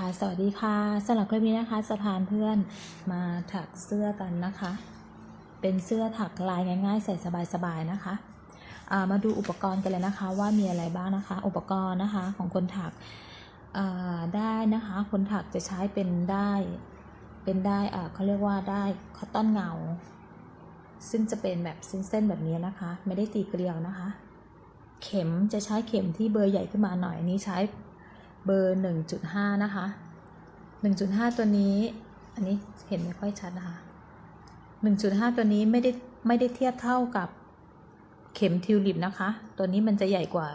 ค่ะสวัสดีค่ะสำหรับคลิปนี้นะคะจะพาเพื่อนมาถักเสื้อกันนะคะ เป็นเสื้อถักลายง่ายๆ ใส่สบายๆนะคะามาดูอุปกรณ์กันเลยนะคะว่ามีอะไรบ้างนะคะ อุปกรณ์นะคะของคนถักได้นะคะ คนถักจะใช้เป็นได้เป็นได้เขาเรียกว่าได้คอตตอนเงา ซึ่งจะเป็นแบบเส้นๆแบบนี้นะคะ ไม่ได้ตีเกลียวนะคะ เข็มจะใช้เข็มที่เบอร์ใหญ่ขึ้นมาหน่อยอันนี้ใช้ เบอร์ 1.5 นะคะ 1.5 ตัวนี้ อันนี้เห็นไม่ค่อยชัดนะคะ 1.5 ตัวนี้ไม่ได้ไม่ได้เทียบเท่ากับเข็มทิวลิปนะคะ ตัวนี้มันจะใหญ่กว่า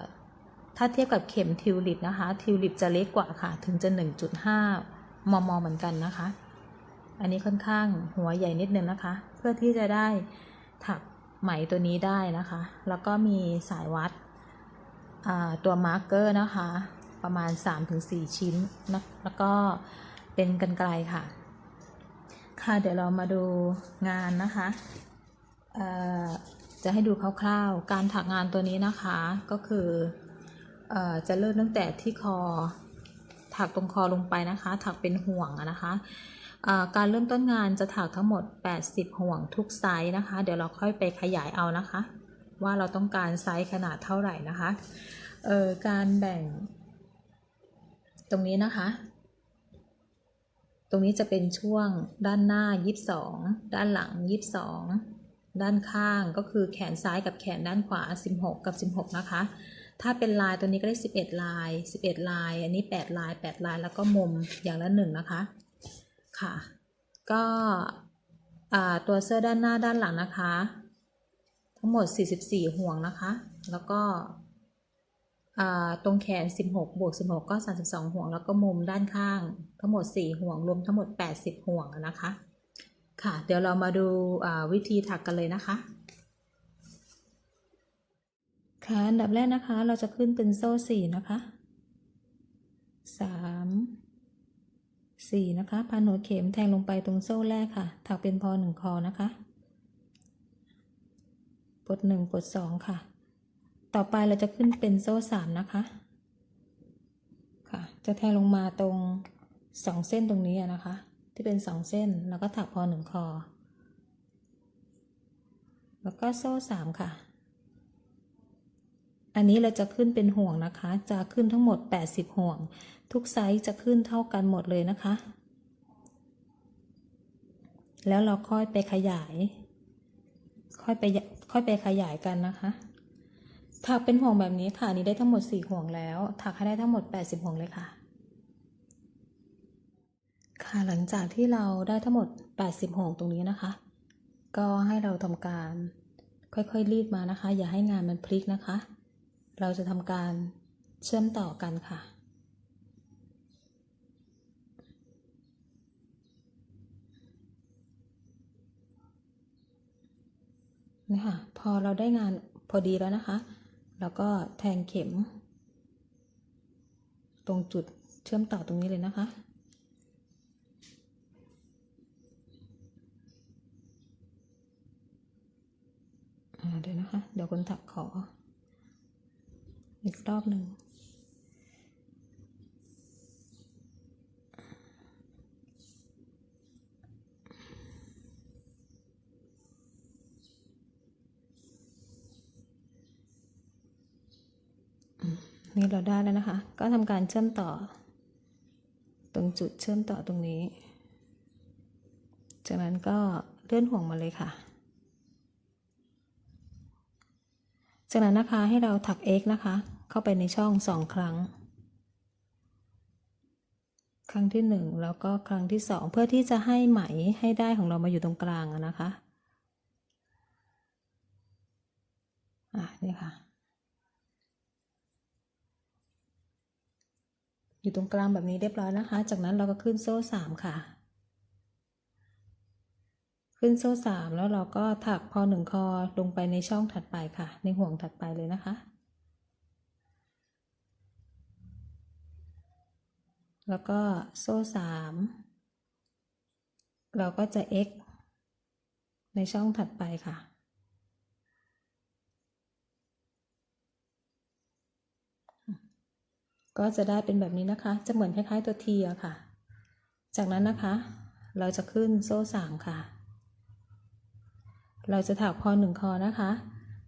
ถ้าเทียบกับเข็มทิวลิปนะคะ ทิวลิปจะเล็กกว่าค่ะ ถึงจะ 1.5 มม เหมือนกันนะคะ อันนี้ค่อนข้างหัวใหญ่นิดนึงนะคะ เพื่อที่จะได้ถักไหมตัวนี้ได้นะคะ แล้วก็มีสายวัดตัวมาร์กเกอร์นะคะ ประมาณ 3-4 ชิ้นนะแล้วก็เป็นกันไกลค่ะ ค่ะเดี๋ยวเรามาดูงานนะคะจะให้ดูคร่าวๆ การถักงานตัวนี้นะคะก็คืออจะเริ่มตั้งแต่ที่คอ ถักตรงคอลงไปนะคะ ถักเป็นห่วงนะคะการเริ่มต้นงานจะถักทั้งหมด 80 ห่วงทุกไซส์นะคะ เดี๋ยวเราค่อยไปขยายเอานะคะ ว่าเราต้องการไซส์ขนาดเท่าไหร่นะคะการแบ่ง ตรงนี้นะคะ ตรงนี้จะเป็นช่วงด้านหน้า 22 ด้านหลัง 22 ด้านข้างก็คือแขนซ้ายกับแขนด้านขวา 16 กับ 16 นะคะ ถ้าเป็นลายตัวนี้ก็ได้ 11 ลาย 11 ลาย อันนี้ 8 ลาย 8 ลาย แล้วก็มุมอย่างละหนึ่งนะคะ ค่ะ ก็ตัวเสื้อด้านหน้าด้านหลังนะคะ ทั้งหมด 44 ห่วงนะคะ แล้วก็ ตรงแขน 16 บวก 16 ก็ 32 ห่วง แล้วก็มุมด้านข้าง ทั้งหมด 4 ห่วง รวมทั้งหมด 80 ห่วงนะคะ ค่ะ เดี๋ยวเรามาดูวิธีถักกันเลยนะคะ ค่ะ อันดับแรกนะคะ เราจะขึ้นเป็นโซ่ 4 นะคะ 3 4 นะคะ พันหัวเข็มแทงลงไปตรงโซ่แรกค่ะ ถักเป็นพอหนึ่งคอนะคะปลดหนึ่งปลดสองค่ะ ต่อไปเราจะขึ้นเป็นโซ่สามนะคะค่ะจะแทงลงมาตรงสองเส้นตรงนี้นะคะ ที่เป็นสองเส้นแล้วก็ถักพอหนึ่งคอ แล้วก็โซ่สามค่ะ อันนี้เราจะขึ้นเป็นห่วงนะคะ จะขึ้นทั้งหมด 80 ห่วง ทุกไซส์จะขึ้นเท่ากันหมดเลยนะคะ แล้วเราค่อยไปขยาย ค่อยไปค่อยไปขยายกันนะคะ ถักเป็นห่วงแบบนี้ค่ะนนี้ได้ทั้งหมด 4 ห่วงแล้ว ถักให้ได้ทั้งหมด 80 ห่วงเลยค่ะ ค่ะหลังจากที่เราได้ทั้งหมด 80 ห่วงตรงนี้นะคะ ก็ให้เราทำการค่อยๆรีดมานะคะ อย่าให้งานมันพลิกนะคะ เราจะทำการเชื่อมต่อกันค่ะนี่ค่ะพอเราได้งานพอดีแล้วนะคะ แล้วก็แทงเข็ม ตรงจุดเชื่อมต่อตรงนี้เลยนะคะ เดี๋ยวนะคะ เดี๋ยวคนถักขอ อีกรอบหนึ่ง นี่เราได้แล้วนะคะ ก็ทำการเชื่อมต่อ ตรงจุดเชื่อมต่อตรงนี้ จากนั้นก็เลื่อนห่วงมาเลยค่ะ จากนั้นนะคะให้เราถัก x นะคะ เข้าไปในช่องสองครั้ง ครั้งที่หนึ่งแล้วก็ครั้งที่สองเพื่อที่จะให้ไหมให้ได้ของเรามาอยู่ตรงกลางนะคะ อะนี่ค่ะ อยู่ตรงกลางแบบนี้เรียบร้อยนะคะ จากนั้นเราก็ขึ้นโซ่สามค่ะ ขึ้นโซ่สามแล้วเราก็ถักพอหนึ่งคอลงไปในช่องถัดไปค่ะ ในห่วงถัดไปเลยนะคะ แล้วก็โซ่สามเราก็จะ x ในช่องถัดไปค่ะ ก็จะได้เป็นแบบนี้นะคะ จะเหมือนคล้ายๆตัวทีอะค่ะ จากนั้นนะคะ เราจะขึ้นโซ่สามค่ะ เราจะถักพอหนึ่งคอนะคะ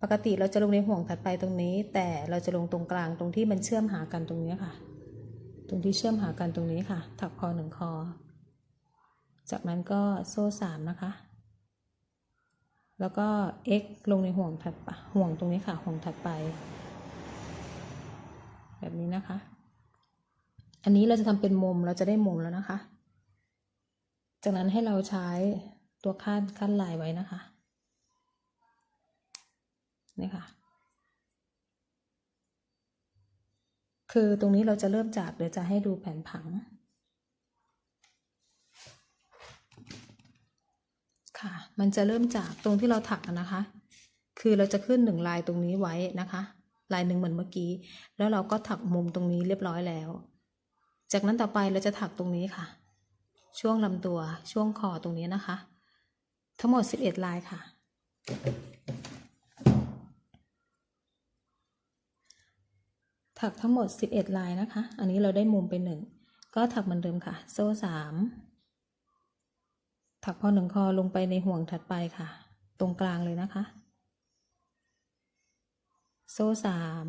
ปกติเราจะลงในห่วงถัดไปตรงนี้ แต่เราจะลงตรงกลางตรงที่มันเชื่อมหากันตรงนี้ค่ะ ตรงที่เชื่อมหากันตรงนี้ค่ะ ถักพอหนึ่งคอ จากนั้นก็โซ่สามนะคะ แล้วก็ x ลงในห่วงถัดห่วงตรงนี้ค่ะ ห่วงถัดไปแบบนี้นะคะ อันนี้เราจะทำเป็นมุมเราจะได้มุมแล้วนะคะ จากนั้นให้เราใช้ตัวคาดขั้นลายไว้นะคะนี่ค่ะ คือตรงนี้เราจะเริ่มจากเดี๋ยวจะให้ดูแผนผังค่ะ มันจะเริ่มจากตรงที่เราถักนะคะ คือเราจะขึ้นหนึ่งลายตรงนี้ไว้นะคะ ลายหนึ่งเหมือนเมื่อกี้ แล้วเราก็ถักมุมตรงนี้เรียบร้อยแล้ว จากนั้นต่อไปเราจะถักตรงนี้ค่ะ ช่วงลำตัวช่วงคอตรงนี้นะคะ ทั้งหมด 11 ลายค่ะ ถักทั้งหมด 11 ลายนะคะ อันนี้เราได้มุมไปหนึ่งก็ถักเหมือนเดิมค่ะ โซ่สามถักพอหนึ่งคอลงไปในห่วงถัดไปค่ะ ตรงกลางเลยนะคะ โซ่สาม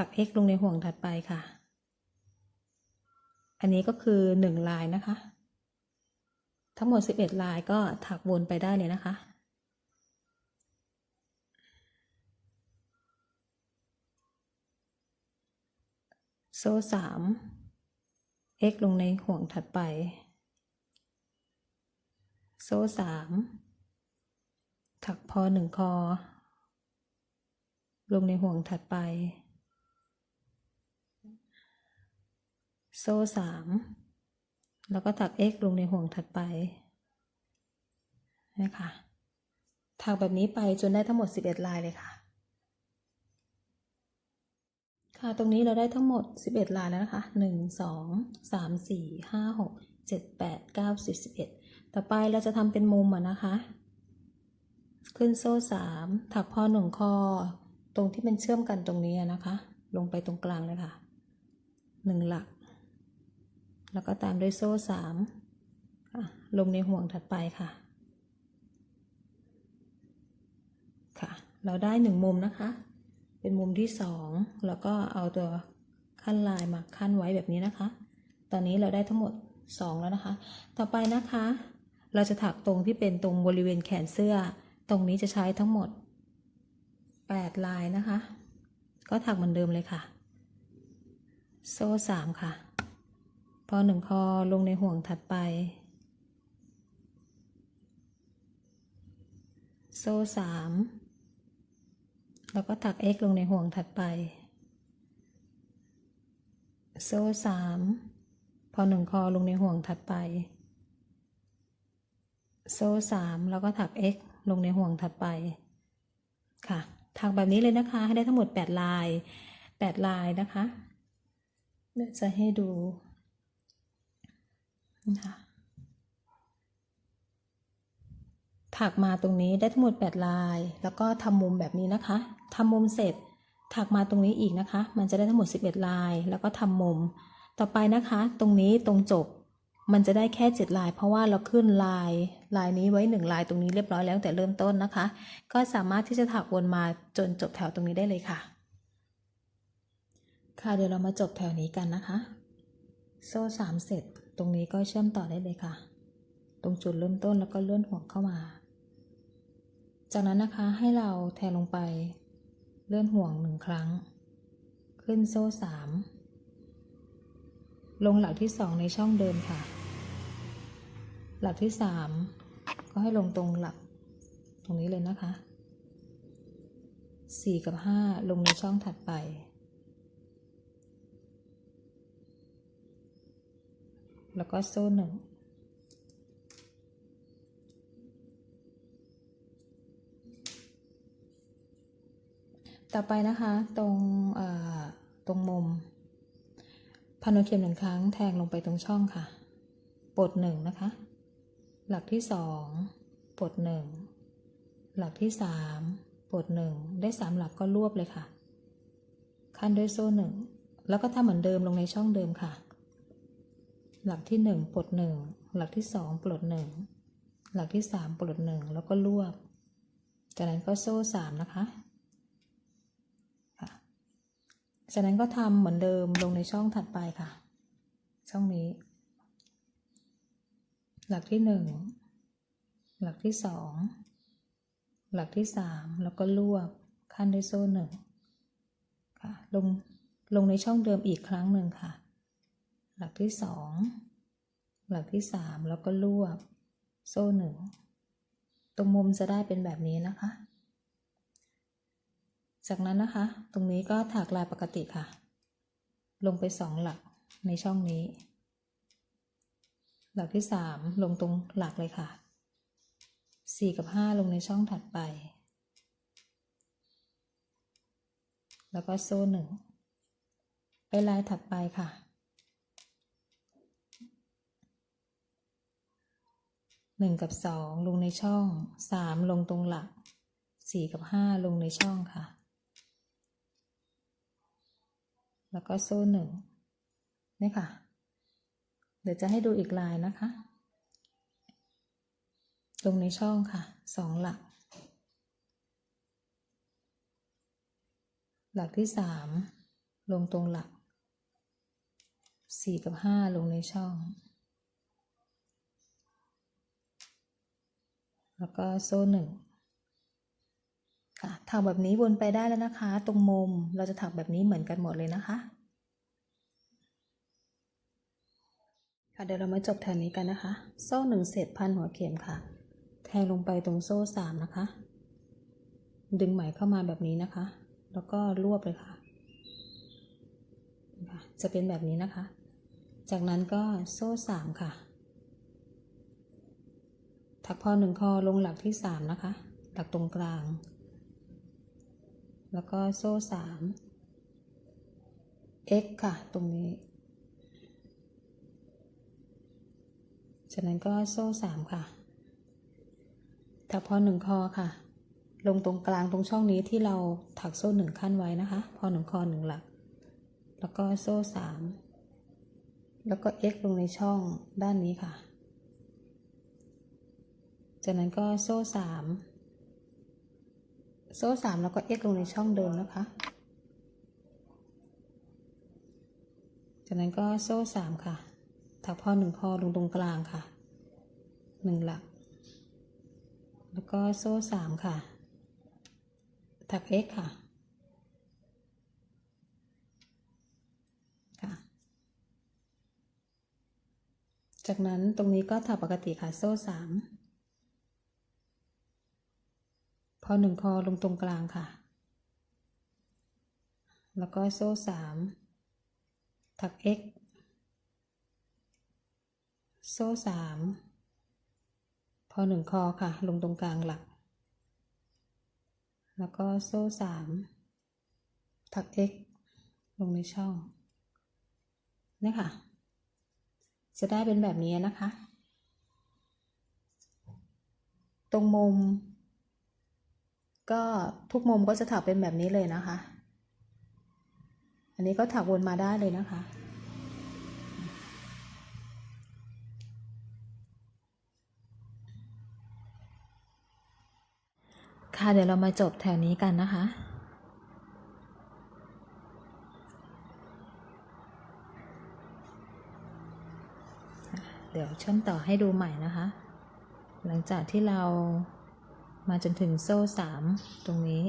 ถัก x ลงในห่วงถัดไปค่ะ อันนี้ก็คือหนึ่งลายนะคะ ทั้งหมด 11 ลายก็ถักวนไปได้เลยนะคะโซ่สาม x ลงในห่วงถัดไป โซ่สามถักพอหนึ่งคอ ลงในห่วงถัดไป โซ่สามแล้วก็ถัก x ลงในห่วงถัดไปนะคะถักแบบนี้ไปจนได้ทั้งหมด 11 ลายเลยค่ะ ค่ะตรงนี้เราได้ทั้งหมด 11 ลายแล้วนะคะ 1 2 3 4 5 6 7 8 9 10 11 ต่อไปเราจะทำเป็นมุมอะนะคะ ขึ้นโซ่ 3 ถักพอหนึ่งคอ ตรงที่มันเชื่อมกันตรงนี้นะคะ ลงไปตรงกลางเลยค่ะหนึ่งหลัก แล้วก็ตามด้วยโซ่สามค่ะลงในห่วงถัดไปค่ะค่ะ เราได้หนึ่งมุมนะคะ เป็นมุมที่สองแล้วก็เอาตัวขั้นลายมาขั้นไว้แบบนี้นะคะ ตอนนี้เราได้ทั้งหมดสองแล้วนะคะ ต่อไปนะคะ เราจะถักตรงที่เป็นตรงบริเวณแขนเสื้อ ตรงนี้จะใช้ทั้งหมดแปดลายนะคะ ก็ถักเหมือนเดิมเลยค่ะ โซ่สามค่ะ พอหนึ่งคอลงในห่วงถัดไป โซ่สามแล้วก็ถัก x ลงในห่วงถัดไป โซ่สามพอหนึ่งคอลงในห่วงถัดไป โซ่สามแล้วก็ถัก x ลงในห่วงถัดไป ค่ะ ถักแบบนี้เลยนะคะ ให้ได้ทั้งหมด 8 ลาย 8 ลายนะคะเดี๋ยวจะให้ดู นะคะถักมาตรงนี้ได้ทั้งหมด 8 ลาย แล้วก็ทำมุมแบบนี้นะคะทำมุมเสร็จ ถักมาตรงนี้อีกนะคะ มันจะได้ทั้งหมด 11 ลาย แล้วก็ทำมุม ต่อไปนะคะ ตรงนี้ตรงจบ มันจะได้แค่ 7 ลาย เพราะว่าเราขึ้นลายลายนี้ไว้ 1 ลายตรงนี้เรียบร้อยแล้วแต่เริ่มต้นนะคะ ก็สามารถที่จะถักวนมาจนจบแถวตรงนี้ได้เลยค่ะ ค่ะเดี๋ยวเรามาจบแถวนี้กันนะคะ โซ่สามเสร็จ ตรงนี้ก็เชื่อมต่อได้เลยค่ะ ตรงจุดเริ่มต้นแล้วก็เลื่อนห่วงเข้ามา จากนั้นนะคะให้เราแทนลงไป เลื่อนห่วงหนึ่งครั้ง ขึ้นโซ่สามลงหลักที่สองในช่องเดิมค่ะ หลักที่สามก็ให้ลงตรงหลัก ตรงนี้เลยนะคะสี่กับห้าลงในช่องถัดไป แล้วก็โซ่หนึ่งต่อไปนะคะตรงตรงมุมพันหัวเข็มหนึ่งครั้งแทงลงไปตรงช่องค่ะปลดหนึ่งนะคะ หลักที่สองปลดหนึ่งหลักที่สามปลดหนึ่งได้สามหลักก็รวบเลยค่ะ ขั้นด้วยโซ่หนึ่งแล้วก็ทำเหมือนเดิมลงในช่องเดิมค่ะ หลักที่หนึ่งปลดหนึ่งหลักที่สองปลดหนึ่งหลักที่สามปลดหนึ่งแล้วก็รวบ จากนั้นก็โซ่สามนะคะค่ะจากนั้นก็ทำเหมือนเดิมลงในช่องถัดไปค่ะ ช่องนี้ หลักที่หนึ่งหลักที่สองหลักที่สามแล้วก็รวบขั้นด้วยโซ่หนึ่งค่ะลงลงในช่องเดิมอีกครั้งหนึ่งค่ะ หลักที่สองหลักที่สามแล้วก็รวบโซ่หนึ่งตรงมุมจะได้เป็นแบบนี้นะคะ จากนั้นนะคะ ตรงนี้ก็ถักลายปกติค่ะ ลงไปสองหลักในช่องนี้ หลักที่สามลงตรงหลักเลยค่ะสี่กับห้าลงในช่องถัดไป แล้วก็โซ่หนึ่งไปลายถัดไปค่ะ หนึ่งกับสองลงในช่องสามลงตรงหลักสี่กับห้าลงในช่องค่ะ แล้วก็โซ่หนึ่งนี่ค่ะ เดี๋ยวจะให้ดูอีกลายนะคะ ลงในช่องค่ะสองหลัก หลักที่สามลงตรงหลักสี่กับห้าลงในช่อง แล้วก็โซ่หนึ่งค่ะถักแบบนี้วนไปได้แล้วนะคะ ตรงมุมเราจะถักแบบนี้เหมือนกันหมดเลยนะคะ ค่ะเดี๋ยวเรามาจบแถวนี้กันนะคะ โซ่หนึ่งเศษพันหัวเข็มค่ะ แทงลงไปตรงโซ่สามนะคะ ดึงไหมเข้ามาแบบนี้นะคะ แล้วก็รวบเลยค่ะค่ะจะเป็นแบบนี้นะคะ จากนั้นก็โซ่สามค่ะ ถักพอหนึ่งคอลงหลักที่สามนะคะ หลักตรงกลาง แล้วก็โซ่สาม x ค่ะ ตรงนี้ จากนั้นก็โซ่สามค่ะ ถักพอหนึ่งคอค่ะ ลงตรงกลางตรงช่องนี้ที่เราถักโซ่หนึ่งขั้นไว้นะคะ พอหนึ่งคอหนึ่งหลัก แล้วก็โซ่สาม แล้วก็ x ลงในช่องด้านนี้ค่ะ จากนั้นก็โซ่สามโซ่สามแล้วก็ x ลงในช่องเดิมนะคะ จากนั้นก็โซ่สามค่ะ ถักพอหนึ่งคอลงตรงกลางค่ะหนึ่งหลัก แล้วก็โซ่สามค่ะ ถัก x ค่ะ ค่ะ จากนั้นตรงนี้ก็ถักปกติค่ะ โซ่สาม พ อหนึ่งคอลงตรงกลางค่ะ แล้วก็โซ่สามถัก x โซ่สามพอหนึ่งคอค่ะ ลงตรงกลางหลัก แล้วก็โซ่สามถัก x ลงในช่องนี่ค่ะ จะได้เป็นแบบนี้นะคะ ตรงมุม ก็ทุกมุมก็จะถักเป็นแบบนี้เลยนะคะ อันนี้ก็ถักวนมาได้เลยนะคะ ค่ะเดี๋ยวเรามาจบแถวนี้กันนะคะเดี๋ยวเชื่อมต่อให้ดูใหม่นะคะ หลังจากที่เรา มาจนถึงโซ่สามตรงนี้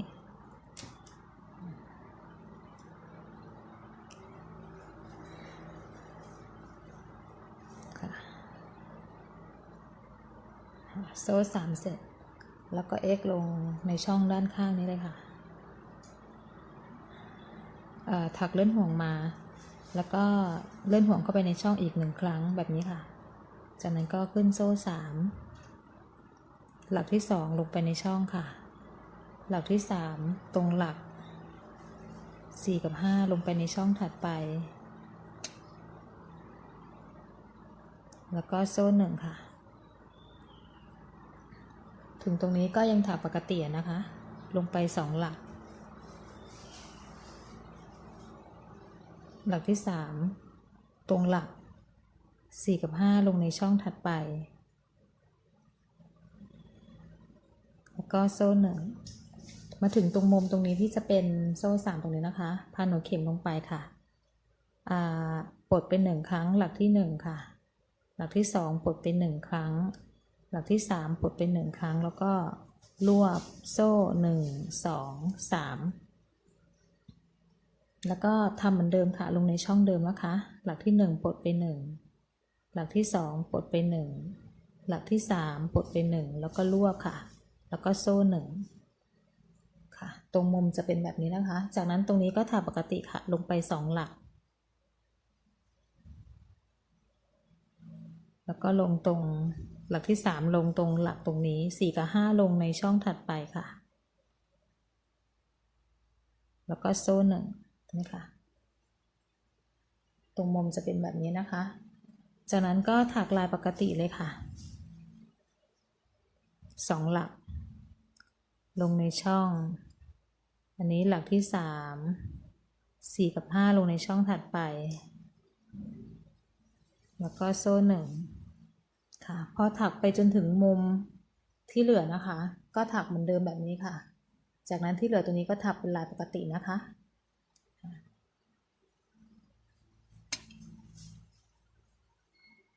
โซ่สามเสร็จ แล้วก็ x ลงในช่องด้านข้างนี้เลยค่ะถักเลื่อนห่วงมา แล้วก็เลื่อนห่วงเข้าไปในช่องอีกหนึ่งครั้งแบบนี้ค่ะ จากนั้นก็ขึ้นโซ่สาม หลักที่สองลงไปในช่องค่ะ หลักที่สามตรงหลักสี่กับห้าลงไปในช่องถัดไป แล้วก็โซ่หนึ่งค่ะ ถึงตรงนี้ก็ยังถักปกตินะคะ ลงไปสองหลัก หลักที่สามตรงหลักสี่กับห้าลงในช่องถัดไป แล้วก็โซ่หนึ่ง มาถึงตรงมุมตรงนี้ที่จะเป็นโซ่สามตรงนี้นะคะพาหัวเข็มลงไปค่ะอ่าปลดเป็นหนึ่งครั้ง หลักที่หนึ่งค่ะ หลักที่สองปลดเป็นหนึ่งครั้ง หลักที่สามปลดเป็นหนึ่งครั้ง แล้วก็รวบโซ่หนึ่งสองสามแล้วก็ทำเหมือนเดิมค่ะ ลงในช่องเดิมนะคะ หลักที่หนึ่งปลดไปหนึ่งหลักที่สองปลดไปหนึ่งหลักที่สามปลดไปหนึ่งแล้วก็รวบค่ะ แล้วก็โซ่หนึ่งค่ะ ตรงมุมจะเป็นแบบนี้นะคะ จากนั้นตรงนี้ก็ถักปกติค่ะ ลงไปสองหลัก แล้วก็ลงตรงหลักที่สามลงตรงหลักตรงนี้สี่กับห้าลงในช่องถัดไปค่ะ แล้วก็โซ่หนึ่งนี่ค่ะ ตรงมุมจะเป็นแบบนี้นะคะ จากนั้นก็ถักลายปกติเลยค่ะสองหลัก ลงในช่อง อันนี้หลักที่สามสี่กับห้าลงในช่องถัดไป แล้วก็โซ่หนึ่งค่ะ พอถักไปจนถึงมุมที่เหลือนะคะ ก็ถักเหมือนเดิมแบบนี้ค่ะ จากนั้นที่เหลือตัวนี้ก็ถักเป็นลายปกตินะคะ